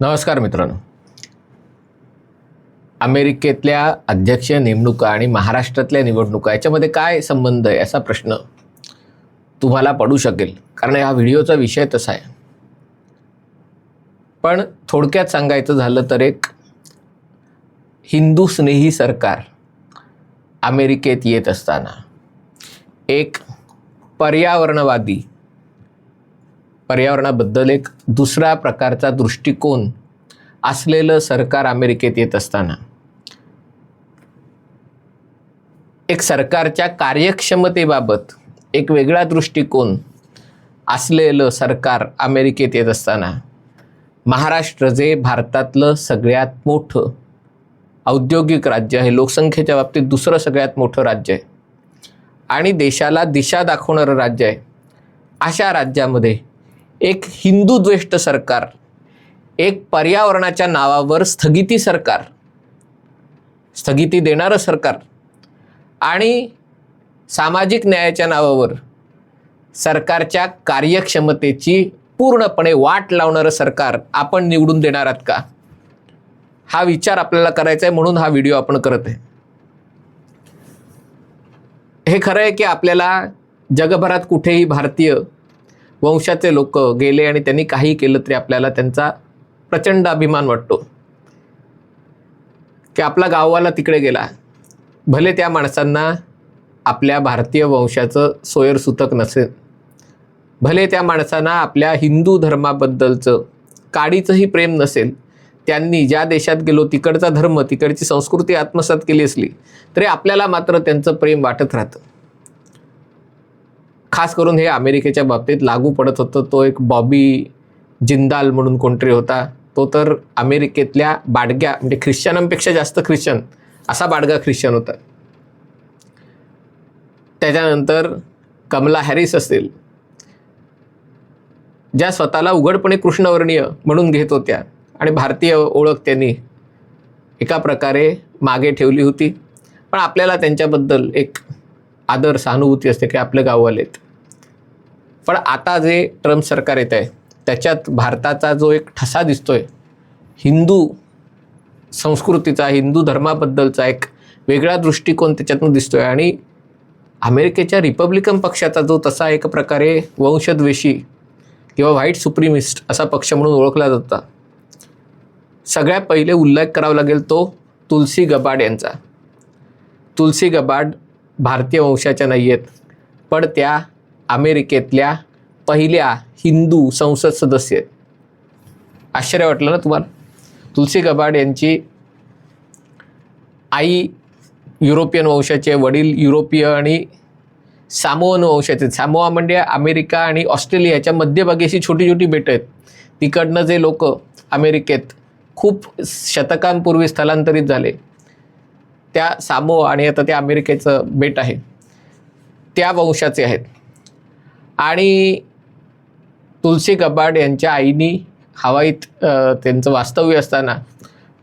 नमस्कार मित्रांनो. अमेरिकेतल्या अध्यक्षीय नेमणुका आणि महाराष्ट्रातल्या निवडणुका याच्यामध्ये काय संबंध आहे असा प्रश्न तुम्हाला पडू शकेल. कारण हा व्हिडिओचा विषय तसा आहे. पण थोडक्यात सांगायचं झालं तर एक हिंदू स्नेही सरकार अमेरिकेत येत असताना एक पर्यावरणवादी पर्यावरणाबद्दल एक दुसरा प्रकारचा दृष्टिकोन असलेलं सरकार अमेरिकेत येत असताना. एक सरकारच्या कार्यक्षमतेबाबत एक वेगळा दृष्टिकोन असलेलं सरकार अमेरिकेत येत असताना महाराष्ट्र जे भारतातलं सगळ्यात मोठं औद्योगिक राज्य आहे लोकसंख्येच्या बाबतीत दुसरं सगळ्यात मोठं राज्य आहे आणि देशाला दिशा दाखवणारं राज्य आहे अशा राज्यामध्ये एक हिंदूद्वेष्ट सरकार एक पर्यावरणाच्या नावावर स्थगिती सरकार स्थगिती देणारं सरकार आणि सामाजिक न्यायाच्या नावावर सरकारच्या कार्यक्षमतेची पूर्णपणे वाट लावणारं सरकार आपण निवडून देणार आहात का? हा विचार आपल्याला करायचा आहे म्हणून हा व्हिडिओ आपण करत आहे. हे खरं आहे की आपल्याला जगभरात कुठेही भारतीय वंशाचे लोक गेले आणि त्यांनी काही केलं तरी आपल्याला त्यांचा प्रचंड अभिमान वाटतो. की आपला गाववाला तिकडे गेला. भले त्या माणसांना आपल्या भारतीय वंशाचं सोयरसुतक नसेल. भले त्या माणसांना आपल्या हिंदू धर्माबद्दलचं काडीचंही प्रेम नसेल. त्यांनी ज्या देशात गेलो तिकडचा धर्म तिकडची संस्कृती आत्मसात केली असली तरी आपल्याला मात्र त्यांचं प्रेम वाटत राहतं. खास करून हे अमेरिकेच्या बाबतीत लागू पडत होतं. तो एक बॉबी जिंदाल म्हणून कोणतरी होता. तो तर अमेरिकेतल्या बाडग्या म्हणजे ख्रिश्चनांपेक्षा जास्त ख्रिश्चन असा बाडगा ख्रिश्चन होता. त्याच्यानंतर कमला हॅरिस असेल ज्या स्वतःला उघडपणे कृष्णवर्णीय म्हणून घेत होत्या आणि भारतीय ओळख त्यांनी एका प्रकारे मागे ठेवली होती. पण आपल्याला त्यांच्याबद्दल एक आदर सहानुभूती असते की आपले गाववाले आहेत. पण आता जे ट्रम्प सरकार येत आहे त्याच्यात भारताचा जो एक ठसा दिसतोय हिंदू संस्कृतीचा हिंदू धर्माबद्दलचा एक वेगळा दृष्टिकोन त्याच्यातून दिसतोय. आणि अमेरिकेच्या रिपब्लिकन पक्षाचा जो तसा एक प्रकारे वंशद्वेषी किंवा व्हाईट सुप्रीमिस्ट असा पक्ष म्हणून ओळखला जाता सगळ्यात पहिले उल्लेख करावा लागेल तो तुलसी गबाड यांचा. तुलसी गबाड भारतीय वंशाच्या नाही आहेत पण त्या अमेरिकेतल्या पहिल्या हिंदू संसद सदस्य आहेत. आश्चर्य वाटलं ना तुम्हाला? तुलसी गबाड यांची आई युरोपियन वंशाचे वडील युरोपीय आणि सामोअन वंशाचे सामोआ म्हणजे अमेरिका आणि ऑस्ट्रेलियाच्या मध्यभागी अशी छोटी छोटी बेटं आहेत. तिकडनं जे लोक अमेरिकेत खूप शतकांपूर्वी स्थलांतरित झाले त्या सामोआ आणि आता त्या अमेरिकेचं बेट आहे. त्या वंशाचे आहेत. आणि तुलसी गबाड यांच्या आईनी हवाईत त्यांचं वास्तव्य असताना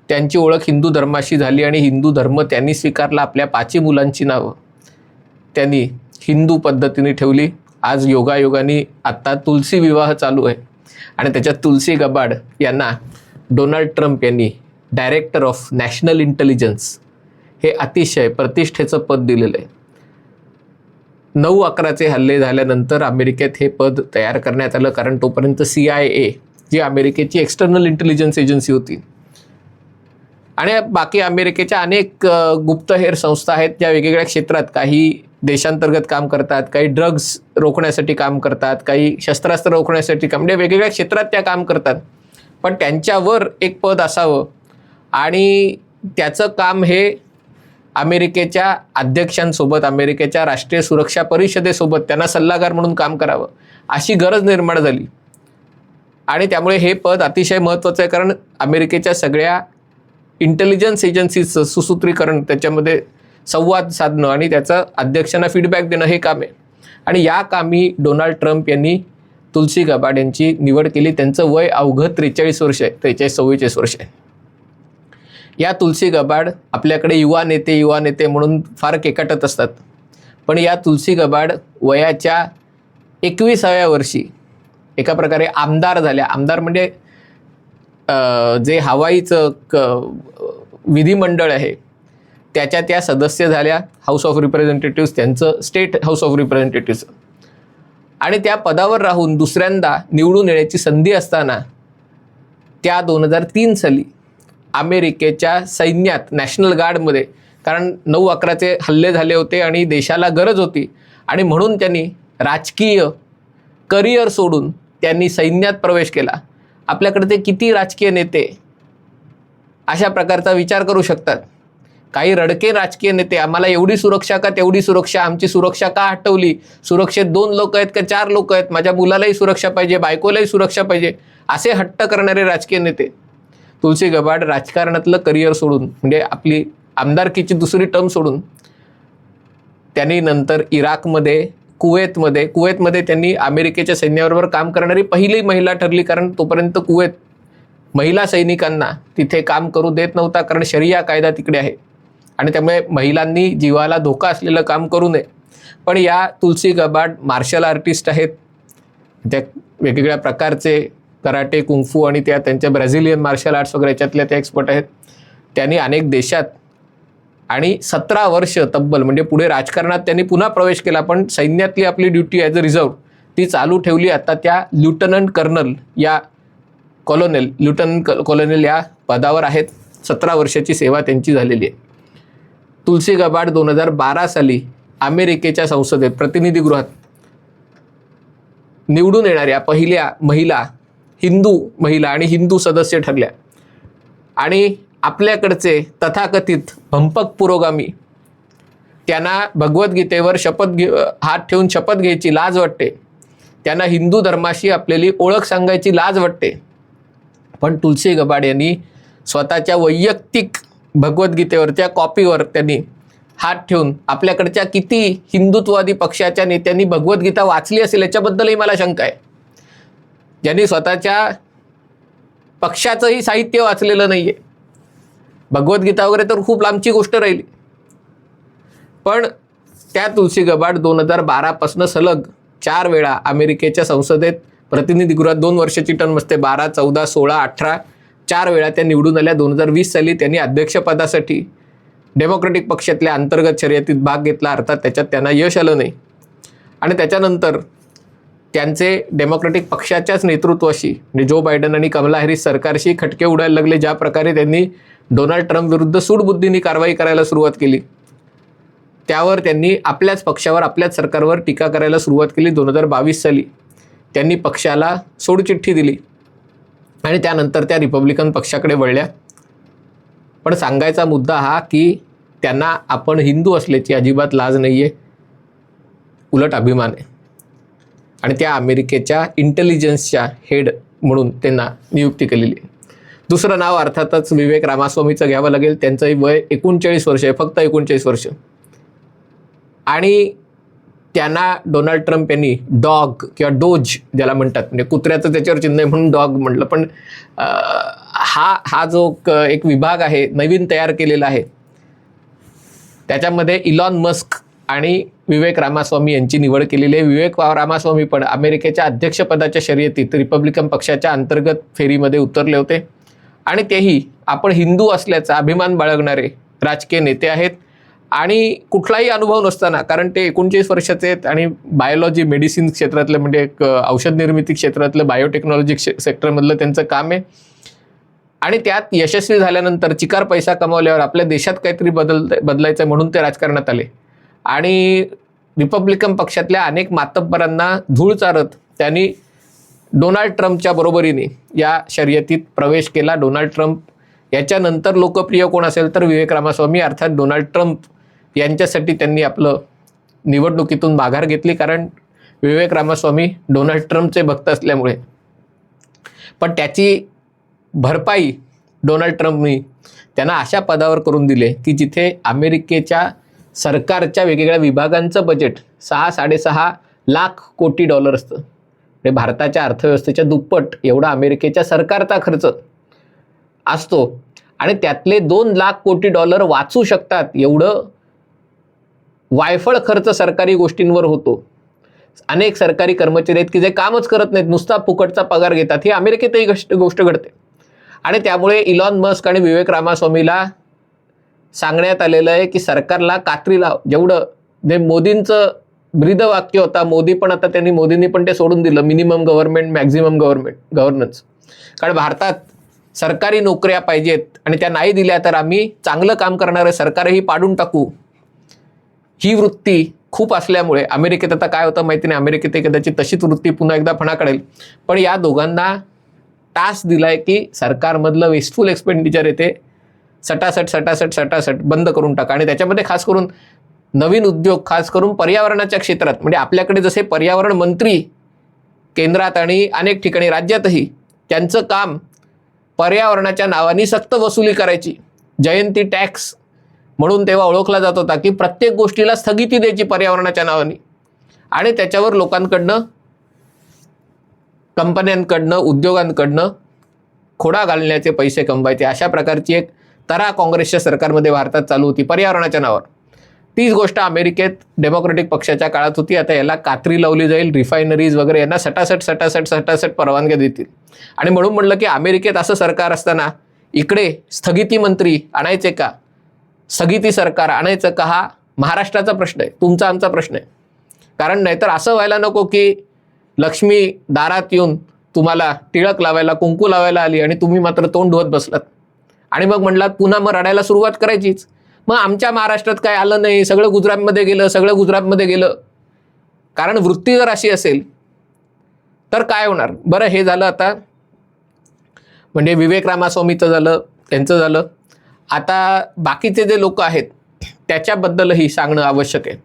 त्यांची ओळख हिंदू धर्माशी झाली आणि हिंदू धर्म त्यांनी स्वीकारला आपल्या पाचही मुलांची नावं. त्यांनी हिंदू पद्धतीने ठेवली. आज योगायोगाने आत्ता तुलसी विवाह चालू आहे. आणि त्याच्यात तुलसी गबाड यांना डोनाल्ड ट्रम्प यांनी डायरेक्टर ऑफ नॅशनल इंटेलिजन्स हे अतिशय प्रतिष्ठेचं पद दिलेलं आहे. नऊ अकराचे हल्ले झाल्यानंतर अमेरिकेत हे पद तयार करण्यात आलं कारण तोपर्यंत सी आय ए जी अमेरिकेची एक्सटर्नल इंटेलिजन्स एजन्सी होती. आणि बाकी अमेरिकेच्या अनेक गुप्तहेर संस्था आहेत ज्या वेगवेगळ्या क्षेत्रात काही देशांतर्गत काम करतात काही ड्रग्ज रोखण्यासाठी काम करतात काही शस्त्रास्त्र रोखण्यासाठी काम म्हणजे वेगवेगळ्या क्षेत्रात त्या काम करतात. पण त्यांच्यावर एक पद असावं आणि त्याचं काम हे अमेरिकेच्या अध्यक्षांसोबत अमेरिकेच्या राष्ट्रीय सुरक्षा परिषदेसोबत त्यांना सल्लागार म्हणून काम करावं अशी गरज निर्माण झाली. आणि त्यामुळे हे पद अतिशय महत्त्वाचं आहे कारण अमेरिकेच्या सगळ्या इंटेलिजन्स एजन्सीचं सुसूत्रीकरण त्याच्यामध्ये संवाद साधणं आणि त्याचं अध्यक्षांना फीडबॅक देणं हे काम आहे. आणि या कामी डोनाल्ड ट्रम्प यांनी तुलसी गबाड यांची निवड केली. त्यांचं वय अवघं त्रेचाळीस वर्ष आहे त्रेचाळीस चव्वेचाळीस वर्ष आहे. या तुलसी गबाड आपल्याकडे युवा नेते युवा नेते म्हणून फार केकाटत असतात. पण या तुलसी गबाड वयाच्या एकविसाव्या वर्षी एका प्रकारे आमदार झाल्या. आमदार म्हणजे जे हवाईचं क विधिमंडळ आहे त्याच्या त्या सदस्य झाल्या हाऊस ऑफ रिप्रेझेंटेटिव्ह त्यांचं स्टेट हाऊस ऑफ रिप्रेझेंटेटिव्हचं आणि त्या पदावर राहून दुसऱ्यांदा निवडून येण्याची संधी असताना त्या दोन हजार तीन साली अमेरिकेच्या सैन्यात नॅशनल गार्डमध्ये कारण नऊ अकराचे हल्ले झाले होते आणि देशाला गरज होती. आणि म्हणून त्यांनी राजकीय करिअर सोडून त्यांनी सैन्यात प्रवेश केला. आपल्याकडे ते किती राजकीय नेते अशा प्रकारचा विचार करू शकतात. काही रडके राजकीय नेते आम्हाला एवढी सुरक्षा का? तेवढी सुरक्षा. आमची सुरक्षा का हटवली? सुरक्षेत दोन लोक आहेत का? चार लोक आहेत? माझ्या मुलालाही सुरक्षा पाहिजे बायकोलाही सुरक्षा पाहिजे. असे हट्ट करणारे राजकीय नेते. तुलसी गबाड राजकारणातलं करिअर सोडून म्हणजे आपली आमदारकीची दुसरी टर्म सोडून त्यांनी नंतर इराकमध्ये कुवेतमध्ये कुवेतमध्ये त्यांनी अमेरिकेच्या सैन्याबरोबर काम करणारी पहिली महिला ठरली कारण तोपर्यंत कुवेत महिला सैनिकांना तिथे काम करू देत नव्हता कारण शरिया कायदा तिकडे आहे. आणि त्यामुळे महिलांनी जीवाला धोका असलेलं काम करू नये. पण या तुलसी गबाड मार्शल आर्टिस्ट आहेत. त्या वेगवेगळ्या प्रकारचे कराटे कुंफू आणि त्या त्यांच्या ब्राझिलियन मार्शल आर्ट्स वगैरे याच्यातल्या त्या एक्सपर्ट आहेत. त्यांनी अनेक देशात आणि सतरा वर्ष तब्बल म्हणजे पुढे राजकारणात त्यांनी पुन्हा प्रवेश केला पण सैन्यातली आपली ड्युटी ॲज अ रिझर्व ती चालू ठेवली. आता त्या ल्युटनंट कर्नल या कॉलोनेल ल्युटनंट कॉलोनेल या पदावर आहेत. सतरा वर्षाची सेवा त्यांची झालेली आहे. तुलसी गबाड दोन हजार बारा साली अमेरिकेच्या संसदेत प्रतिनिधीगृहात निवडून येणाऱ्या पहिल्या महिला हिंदू महिला आणि हिंदू सदस्य ठरल्या. आणि आपल्याकडचे तथाकथित भंपक पुरोगामी त्यांना भगवद्गीतेवर शपथ घे हात ठेवून शपथ घ्यायची लाज वाटते. त्यांना हिंदू धर्माशी आपलेली ओळख सांगायची लाज वाटते. पण तुलसी गबाड यांनी स्वतःच्या वैयक्तिक भगवद्गीतेवरच्या कॉपीवर त्यांनी हात ठेवून आपल्याकडच्या किती हिंदुत्ववादी पक्षाच्या नेत्यांनी भगवद्गीता वाचली असेल याच्याबद्दलही मला शंका आहे. ज्यांनी स्वतःच्या पक्षाचंही साहित्य वाचलेलं नाही आहे भगवद्गीता वगैरे तर खूप लांबची गोष्ट राहिली. पण त्या तुलसी गबाड दोन हजार बारापासनं सलग चार वेळा अमेरिकेच्या संसदेत प्रतिनिधीगृहात दोन वर्षाची टर्म असते बारा चौदा सोळा अठरा चार वेळा त्या निवडून आल्या. दोन हजार वीस साली त्यांनी अध्यक्षपदासाठी डेमोक्रेटिक पक्षातल्या अंतर्गत शर्यतीत भाग घेतला. अर्थात त्याच्यात त्यांना यश आलं नाही. आणि त्याच्यानंतर त्यांचे डेमोक्रॅटिक पक्षाच्याच नेतृत्वाशी म्हणजे जो बायडन आणि कमला हॅरिस सरकारशी खटके उडायला लागले ज्या प्रकारे त्यांनी डोनाल्ड ट्रम्प विरुद्ध सूडबुद्धीने कारवाई करायला सुरुवात केली. त्यावर त्यांनी आपल्याच पक्षावर आपल्याच सरकारवर टीका करायला सुरुवात केली दोन हजार बावीस साली. त्यांनी पक्षाला सोडचिठ्ठी दिली आणि त्यानंतर त्या रिपब्लिकन पक्षाकडे वळल्या. पण सांगायचा मुद्दा हा की त्यांना आपण हिंदू असल्याची अजिबात लाज नाही आहे उलट अभिमान आहे. आणि त्या अमेरिकेच्या इंटेलिजन्सच्या हेड म्हणून त्यांना नियुक्ती केलेली. आहे दुसरं नाव अर्थातच विवेक रामास्वामीचं घ्यावं लागेल. त्यांचंही वय एकोणचाळीस वर्ष आहे फक्त एकोणचाळीस वर्ष. आणि त्यांना डोनाल्ड ट्रम्प यांनी डॉग किंवा डोज ज्याला म्हणतात म्हणजे कुत्र्याचं त्याच्यावर चिन्ह आहे म्हणून डॉग म्हटलं. पण हा हा जो क एक विभाग आहे नवीन तयार केलेला आहे त्याच्यामध्ये इलॉन मस्क आणि विवेक रामास्वामी यांची निवड केलेली आहे. विवेक रामास्वामी पण अमेरिकेच्या अध्यक्षपदाच्या शर्यतीत रिपब्लिकन पक्षाच्या अंतर्गत फेरीमध्ये उतरले होते. आणि तेही आपण हिंदू असल्याचा अभिमान बाळगणारे राजकीय नेते आहेत. आणि कुठलाही अनुभव नसताना कारण ते एकोणचाळीस वर्षाचे आहेत आणि बायोलॉजी मेडिसिन क्षेत्रातलं म्हणजे एक औषध निर्मिती क्षेत्रातलं बायोटेक्नॉलॉजी सेक्टरमधलं त्यांचं काम आहे. आणि त्यात यशस्वी झाल्यानंतर चिकार पैसा कमावल्यावर आपल्या देशात काहीतरी बदल बदलायचं आहे म्हणून ते राजकारणात आले. आणि रिपब्लिकन पक्षातल्या अनेक मातब्बरांना धूळ चारत त्यांनी डोनाल्ड ट्रम्पच्या बरोबरीने या शर्यतीत प्रवेश केला. डोनाल्ड ट्रम्प याच्यानंतर लोकप्रिय कोण असेल तर विवेक रामास्वामी अर्थात डोनाल्ड ट्रम्प यांच्यासाठी त्यांनी आपलं निवडणुकीतून माघार घेतली. कारण विवेक रामास्वामी डोनाल्ड ट्रम्पचे भक्त असल्यामुळे. पण त्याची भरपाई डोनाल्ड ट्रम्पनी त्यांना अशा पदावर करून दिले की जिथे अमेरिकेच्या सरकारच्या वेगवेगळ्या विभागांचं बजेट सहा साडेसहा लाख कोटी डॉलर असतं. म्हणजे भारताच्या अर्थव्यवस्थेच्या दुप्पट एवढा अमेरिकेच्या सरकारचा खर्च असतो. आणि त्यातले दोन लाख कोटी डॉलर वाचू शकतात एवढं वायफळ खर्च सरकारी गोष्टींवर होतो. अनेक सरकारी कर्मचारी आहेत की जे कामच करत नाहीत नुसता फुकटचा पगार घेतात. ही अमेरिकेतही गोष्ट गोष्ट घडते. आणि त्यामुळे इलॉन मस्क आणि विवेक रामास्वामीला सांगण्यात आलेलं आहे की सरकारला कात्री लाव जेवढं जे मोदींचं ब्रीदवाक्य होता मोदी पण आता त्यांनी मोदींनी पण ते सोडून दिलं minimum government maximum government governance कारण भारतात सरकारी नोकऱ्या पाहिजेत आणि त्या नाही दिल्या तर आम्ही चांगलं काम करणारं सरकारही पाडून टाकू. ही वृत्ती खूप असल्यामुळे अमेरिकेत आता काय होतं माहिती नाही अमेरिकेत कदाचित तशीच वृत्ती पुन्हा एकदा फणा पण या दोघांना टास्क दिलाय की सरकारमधलं वेस्टफुल एक्सपेंडिचर येते सटासट सटासट सटासट बंद करून टाका. आणि त्याच्यामध्ये खास करून नवीन उद्योग खास करून पर्यावरणाच्या क्षेत्रात म्हणजे आपल्याकडे जसे पर्यावरण मंत्री केंद्रात आणि अनेक ठिकाणी राज्यातही त्यांचं काम पर्यावरणाच्या नावाने सक्त वसुली करायची. जयंती टॅक्स म्हणून तेव्हा ओळखला जात होता की प्रत्येक गोष्टीला स्थगिती द्यायची पर्यावरणाच्या नावाने. आणि त्याच्यावर लोकांकडनं कंपन्यांकडनं उद्योगांकडनं खोडा घालण्याचे पैसे कमवायचे. अशा प्रकारची एक तरा काँग्रेसच्या सरकारमध्ये भारतात चालू होती पर्यावरणाच्या नावावर. तीच गोष्ट अमेरिकेत डेमोक्रेटिक पक्षाच्या काळात होती. आता याला कात्री लावली जाईल रिफायनरीज वगैरे यांना सटासट सटासट सटासट परवानग्या देतील. आणि म्हणून म्हणलं की अमेरिकेत असं सरकार असताना इकडे स्थगिती मंत्री आणायचे का? स्थगिती सरकार आणायचं का हा महाराष्ट्राचा प्रश्न आहे. तुमचा आमचा प्रश्न आहे. कारण नाहीतर असं व्हायला नको की लक्ष्मी दारात येऊन तुम्हाला टिळक लावायला कुंकू लावायला आली आणि तुम्ही मात्र तोंड धुवत बसलात. आणि मग म्हणलात पुन्हा मग रडायला सुरुवात करायचीच. मग आमच्या महाराष्ट्रात काय आलं नाही सगळं गुजरातमध्ये गेलं सगळं गुजरातमध्ये गेलं. कारण वृत्ती जर अशी असेल तर काय होणार? बरं हे झालं आता. म्हणजे विवेक रामास्वामीचं झालं त्यांचं झालं. आता बाकीचे जे लोक आहेत त्याच्याबद्दलही सांगणं आवश्यक आहे.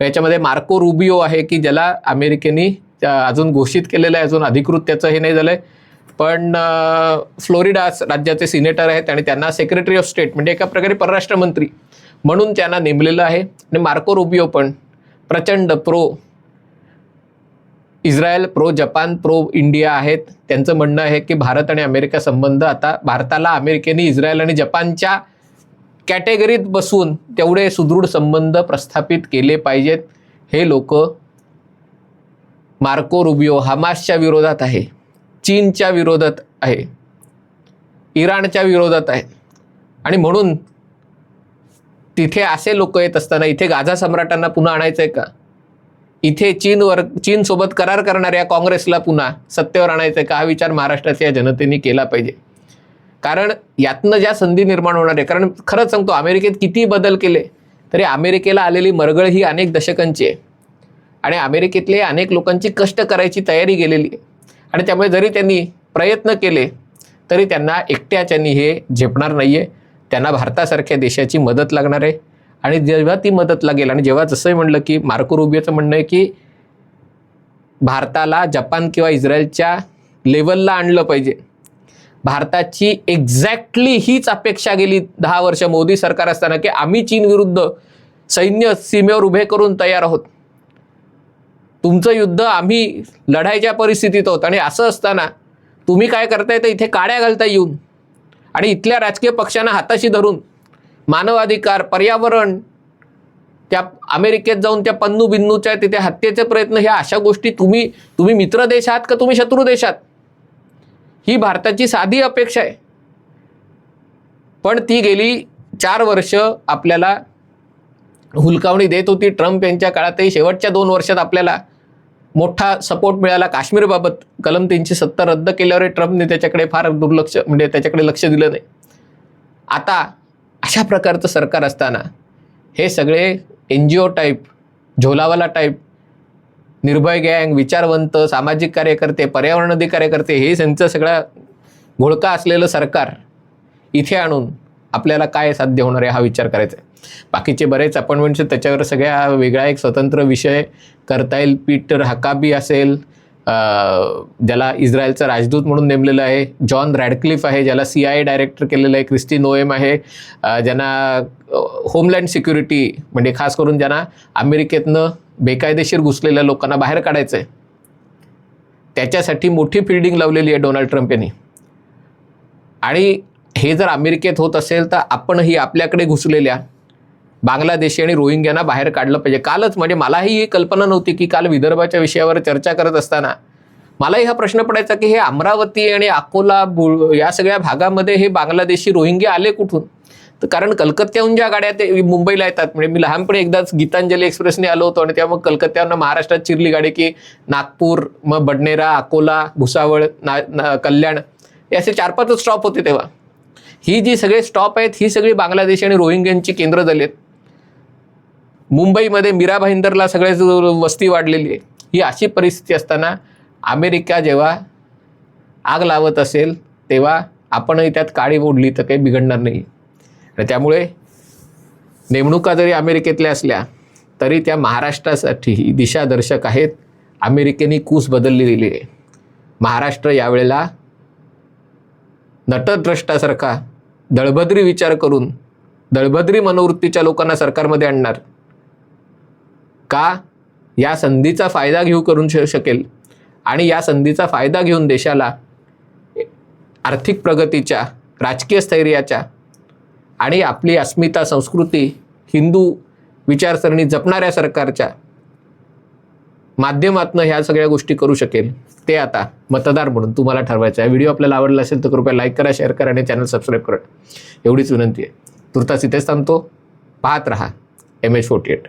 याच्यामध्ये मार्को रुबिओ आहे की ज्याला अमेरिकेने अजून घोषित केलेलं आहे अजून अधिकृत त्याचं हे नाही झालं आहे पण फ्लोरिडा राज्याचे सिनेटर आहेत आणि त्यांना सेक्रेटरी ऑफ स्टेट म्हणजे एका प्रकारे परराष्ट्र मंत्री म्हणून त्यांना नेमलेलं आहे. आणि मार्को रुबिओ पण प्रचंड pro Israel pro Japan pro India आहेत. त्यांचं म्हणणं आहे की भारत आणि अमेरिका संबंध आता भारताला अमेरिकेने इस्रायल आणि जपानच्या कॅटेगरीत बसून तेवढे सुदृढ संबंध प्रस्थापित केले पाहिजेत. हे लोक मार्को रुबिओ हमासच्या विरोधात आहे. चीनच्या विरोधात आहे. इराणच्या विरोधात आहे. आणि म्हणून तिथे असे लोक येत असताना इथे गाझा सम्राटांना पुन्हा आणायचं आहे का? इथे चीनवर चीनसोबत करार करणाऱ्या काँग्रेसला पुन्हा सत्तेवर आणायचं आहे का? हा विचार महाराष्ट्राच्या जनतेने केला पाहिजे. कारण यातनं ज्या संधी निर्माण होणार आहे कारण खरंच सांगतो अमेरिकेत किती बदल केले तरी अमेरिकेला आलेली मरगळ ही अनेक दशकांची आहे. आणि अमेरिकेतले अनेक लोकांची कष्ट करायची तयारी गेलेली आहे. आणि त्यामुळे जरी त्यांनी प्रयत्न केले तरी त्यांना एकट्याच्यानी हे झेपणार नाही आहे त्यांना भारतासारख्या देशाची मदत लागणार आहे. आणि जेव्हा ती मदत लागेल आणि जेव्हा जसंही म्हणलं की मार्को रुबियोचं म्हणणं आहे की भारताला जपान किंवा इस्रायलच्या लेवलला आणलं पाहिजे. भारताची एक्झॅक्टली हीच अपेक्षा गेली दहा वर्ष मोदी सरकार असताना की आम्ही चीन विरुद्ध सैन्य सीमेवर उभे करून तयार आहोत. तुमचं युद्ध आम्ही लढायच्या परिस्थितीत आहोत आणि असं असताना तुम्ही काय करताय तर इथे काड्या घालता येऊन. आणि इथल्या राजकीय पक्षांना हाताशी धरून मानवाधिकार पर्यावरण त्या अमेरिकेत जाऊन त्या पन्नू बिन्नूच्या तिथे हत्येचे प्रयत्न ह्या अशा गोष्टी तुम्ही तुम्ही मित्र देश आहात का तुम्ही शत्रू देशात ही भारताची साधी अपेक्षा आहे. पण ती गेली चार वर्ष आपल्याला हुलकावणी देत होती ट्रम्प यांच्या काळातही. शेवटच्या दोन वर्षात आपल्याला मोठा सपोर्ट मिळाला. काश्मीरबाबत कलम तीनशे सत्तर रद्द केल्यावर ट्रम्पने त्याच्याकडे फार दुर्लक्ष म्हणजे त्याच्याकडे लक्ष दिलं नाही. आता अशा प्रकारचं सरकार असताना हे सगळे एन जी ओ टाईप झोलावाला टाईप निर्भय गँग विचारवंत सामाजिक कार्यकर्ते पर्यावरणवादी कार्यकर्ते हे त्यांचं सगळं घोळका असलेलं सरकार इथे आणून आपल्याला काय साध्य होणार आहे हा विचार करायचा आहे. बाकीचे बरेच अपॉइंटमेंट्स त्याच्यावर सगळ्या वेगळा एक स्वतंत्र विषय करता येईल. पीटर हकाबी असेल ज्याला इस्रायलचा राजदूत म्हणून नेमलेलं आहे जॉन रॅडक्लिफ आहे ज्याला सी आय डायरेक्टर केलेलं आहे क्रिस्टी नोएम आहे ज्यांना होमलँड सिक्युरिटी म्हणजे खास करून ज्यांना अमेरिकेतनं बेकायदेशीर घुसलेल्या लोकांना बाहेर काढायचं आहे त्याच्यासाठी मोठी फिल्डिंग लावलेली आहे डोनाल्ड ट्रम्प यांनी. आणि हे जर अमेरिकेत होत असेल तर आपणही आपल्याकडे घुसलेल्या बांगलादेशी आणि रोहिंग्यांना बाहेर काढलं पाहिजे. कालच म्हणजे मलाही ही कल्पना नव्हती की काल विदर्भाच्या विषयावर चर्चा करत असताना मलाही हा प्रश्न पडायचा की हे अमरावती आणि अकोला बुल या सगळ्या भागामध्ये हे बांगलादेशी रोहिंगे आले कुठून? तर कारण कलकत्त्याहून ज्या गाड्या ते मुंबईला येतात म्हणजे मी लहानपणी एकदाच गीतांजली एक्सप्रेसने आलो होतो आणि तेव्हा मग कलकत्त्यावरनं महाराष्ट्रात चिरली गाडी की नागपूर मग बडनेरा अकोला भुसावळ ना, ना कल्याण हे असे चार पाचच स्टॉप होते तेव्हा. ही जी सगळे स्टॉप आहेत ही सगळी बांगलादेशी आणि रोहिंग्यांची केंद्र झाली आहेत मुंबईमध्ये मीरा भाईंदरला सगळे वस्ती वाढलेली आहे. ही अशी परिस्थिती असताना अमेरिका जेव्हा आग लावत असेल तेव्हा आपणही त्यात काळी ओढली तर काही बिघडणार नाही. आणि त्यामुळे नेमणुका जरी अमेरिकेतल्या असल्या तरी त्या महाराष्ट्रासाठी ही दिशादर्शक आहेत. अमेरिकेने कूस बदललेली आहे. महाराष्ट्र यावेळेला नटद्रष्टासारखा दळभद्री विचार करून दळभद्री मनोवृत्तीच्या लोकांना सरकारमध्ये आणणार. का? या संधीचा फायदा घेऊ करून श- शकेल आणि या संधीचा फायदा घेऊन देशाला आर्थिक प्रगतीच्या राजकीय स्थैर्याच्या आणि आपली अस्मिता संस्कृती हिंदू विचारसरणी जपणाऱ्या सरकारच्या माध्यमातनं ह्या सगळ्या गोष्टी करू शकेल. ते आता मतदार म्हणून तुम्हाला ठरवायचं आहे. व्हिडिओ आपल्याला आवडला असेल तर कृपया लाईक करा शेअर करा आणि चॅनल सबस्क्राईब करा. एवढीच विनंती आहे. तुर्तास इथेच थांबतो. पाहत रहा. M H forty eight